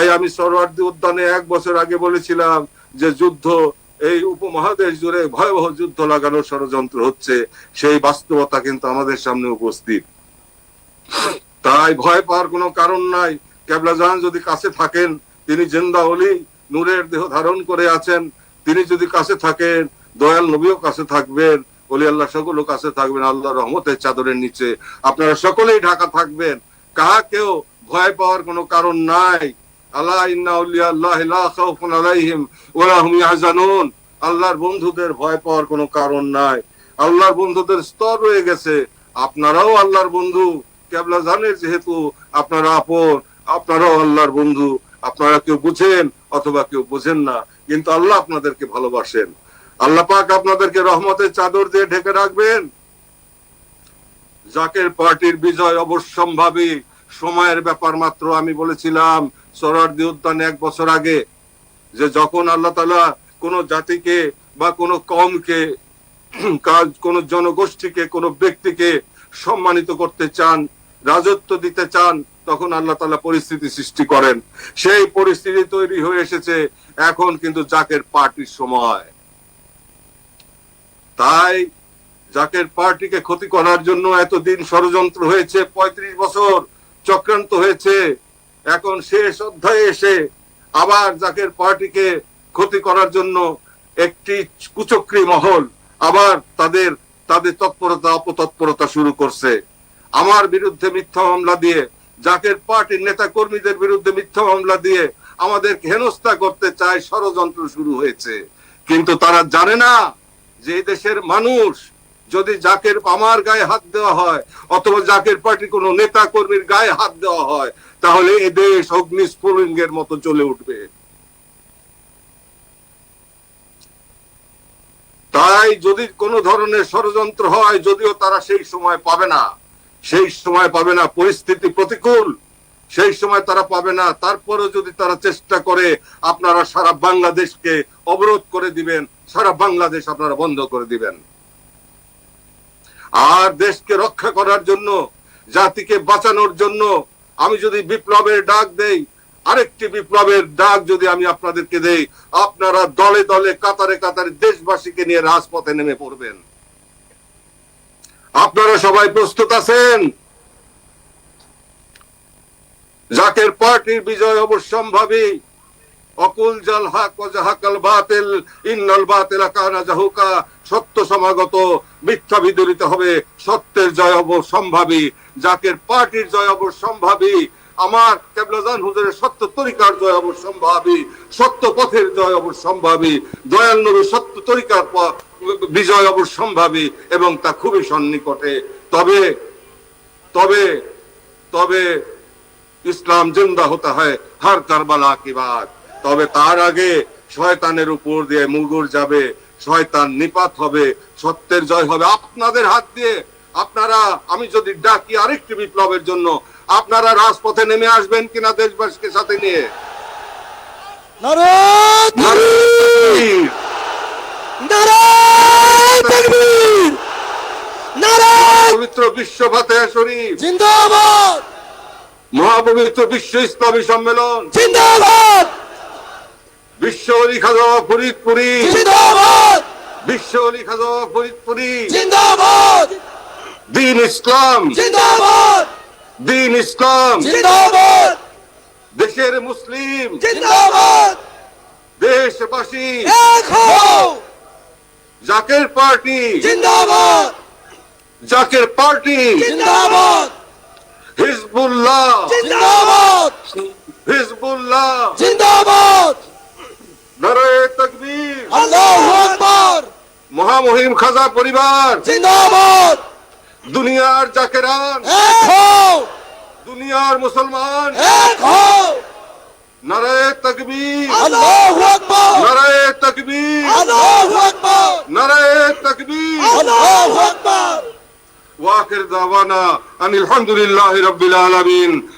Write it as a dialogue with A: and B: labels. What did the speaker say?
A: তাই আমি সরওয়ার্দী উদ্যানে এক বছর আগে বলেছিলাম যে যুদ্ধ, এই উপমহাদেশ জুড়ে ভয়াবহ যুদ্ধ লাগানোর ষড়যন্ত্র হচ্ছে। সেই বাস্তবতা কিন্তু আমাদের সামনে উপস্থিত। তাই ভয় পাওয়ার কোনো কারণ নাই। কেবলাজান যদি কাছে থাকেন, তিনি জেন্দা অলি, নূরের দেহ ধারণ করে আছেন, তিনি যদি কাছে থাকেন, দয়াল নবীও কাছে থাকবেন, অলি আল্লাহ সকলও কাছে থাকবেন আল্লাহ রহমতের চাদরের নিচে। আপনারা সকলেই ঢাকা থাকবেন। কাহাকেও ভয় পাওয়ার কোনো কারণ নাই। আল্লাহ ইন্না আল্লাহ আলাইহিম ওয়া হুম ইয়াহজানুন। আল্লাহর বন্ধুদের ভয় পাওয়ার কোনো কারণ নাই। আল্লাহর বন্ধুদের স্তর রয়ে গেছে। আপনারাও আল্লাহর বন্ধু। কেবলা জানের যেহেতু আপনারা আপন, আপনারাও আল্লাহর বন্ধু। আপনারা কেউ বুঝেন অথবা কেউ বুঝেন না, কিন্তু আল্লাহ আপনাদেরকে ভালোবাসেন। আল্লাহ পাক আপনাদেরকে রহমতের চাদর দিয়ে ঢেকে রাখবেন। জাকের পার্টির বিজয় অবশ্যম্ভাবী। সময়ের ব্যাপার মাত্র আমি বলেছিলাম। উদ্যানে এক বছর আগে যে যখন আল্লাহ তালা কোন জাতিকে বা কোন কমকে কাজ, কোন জনগোষ্ঠীকে, কোন ব্যক্তিকে সম্মানিত করতে চান, রাজত্ব দিতে চান, তখন আল্লাহ তালা পরিস্থিতি সৃষ্টি করেন। সেই পরিস্থিতি তৈরি হয়ে এসেছে এখন কিন্তু জাকের পার্টির সময়। তাই জাকের পার্টিকে ক্ষতি করার জন্য এতদিন ষড়যন্ত্র হয়েছে ৩৫ বছর চক্রান্ত হয়েছে। এখন শেষ অধ্যায়ে এসে আবার জাকের পার্টিকে ক্ষতি করার জন্য একটি কুচক্রী মহল আবার তাদের তাদের তৎপরতা, অপতৎপরতা শুরু করছে। আমার বিরুদ্ধে মিথ্যা মামলা দিয়ে, জাকের পার্টির নেতা কর্মীদের বিরুদ্ধে মিথ্যা মামলা দিয়ে আমাদের হেনস্থা করতে চায় ষড়যন্ত্র শুরু হয়েছে। কিন্তু তারা জানে না যে দেশের মানুষ যদি জাকের আমার গায়ে হাত দেওয়া হয়, অথবা জাকের পার্টি কোনো নেতা কর্মীর গায়ে হাত দেওয়া হয় তাহলে এ দেশ অগ্নিস্ফুলিঙ্গের মতো চলে উঠবে। তাই যদি কোনো ধরনের ষড়যন্ত্র হয়, যদিও তারা সেই সময় পাবে না, সেই সময় পাবে না পরিস্থিতি প্রতিকূল, সেই সময় তারা পাবে না। তারপরে যদি তারা চেষ্টা করে, আপনারা সারা বাংলাদেশকে অবরোধ করে দিবেন, সারা বাংলাদেশ আপনারা বন্ধ করে দিবেন। আর দেশকে রক্ষা করার জন্য, জাতিকে বাঁচানোর জন্য আমি যদি বিপ্লবের ডাক দেই, আরেকটি বিপ্লবের ডাক যদি আমি আপনাদেরকে দেই, আপনারা দলে দলে কাতারে কাতারে দেশবাসীকে নিয়ে রাজপথে নেমে পড়বেন। আপনারা সবাই প্রস্তুত আছেন? জাকের পার্টির বিজয় অবশ্যম্ভাবী। অকুল জাল হাক ও জাহাকাল বাতিল, ইন্নাল বাতিল কানা জাহুকা। সত্য সমাগত, মিথ্যা বিদরিত হবে, সত্যের জয় অবশ্যম্ভাবী। জাকের পার্টির জয় অবশ্যম্ভাবী আমার কেবলাজান হুজুরের সত্য তরিকার জয় অবশ্যম্ভাবী সত্য পথের জয় অবশ্যম্ভাবী দয়াল নবী সত্য তরিকার বিজয় অবশ্যম্ভাবী এবং তা খুবই সন্নিকটে। তবে তবে তবে ইসলাম জিন্দা হতে হয় হার কারবালা কি বাত তবে তার আগে শয়তানের উপর দিয়ে মুগুর যাবে, শয়তান নিপাত হবে, সত্যের জয় হবে। আপনাদের হাত দিয়ে আপনারা আমি যদি ডাকি আরেকটি বিপ্লবের জন্য আপনারা রাজপথে নেমে আসবেন কিনা দেশবাসীকে সাথে নিয়ে? পবিত্র বিশ্ব শরীফ।
B: জিন্দাবাদ!
A: মহাপবিত্র বিশ্ব ইসলামী সম্মেলন।
B: জিন্দাবাদ!
A: বিশ্ব অলি খাজা ফরিদপুরি।
B: জিন্দাবাদ!
A: বিশ্ব অলি খাজা ফরিদপুরি।
B: জিন্দাবাদ!
A: দিন ইসলাম।
B: জিন্দাবাদ!
A: দিন ইসলাম।
B: জিন্দাবাদ!
A: দেশের মুসলিম।
B: জিন্দাবাদ!
A: দেশবাসী।
B: এক হও!
A: জাকের পার্টি।
B: জিন্দাবাদ!
A: জাকের পার্টি।
B: জিন্দাবাদ!
A: হিজবুল্লাহ।
B: জিন্দাবাদ!
A: হিজবুল্লাহ।
B: জিন্দাবাদ!
A: নারায়ে তাকবীর।
B: আল্লাহু আকবার!
A: মহামহিম খাজা পরিবার।
B: জিন্দাবাদ!
A: দুনিয়ার জাকেরান
B: এক হও
A: দুনিয়ার মুসলমান
B: এক হও
A: নারায়ে তাকবীর
B: আল্লাহু আকবার
A: নারায়ে তাকবীর
B: আল্লাহু আকবার
A: নারায়ে তাকবীর
B: আল্লাহু আকবার
A: واخر دعوانا ان الحمد لله رب العالمين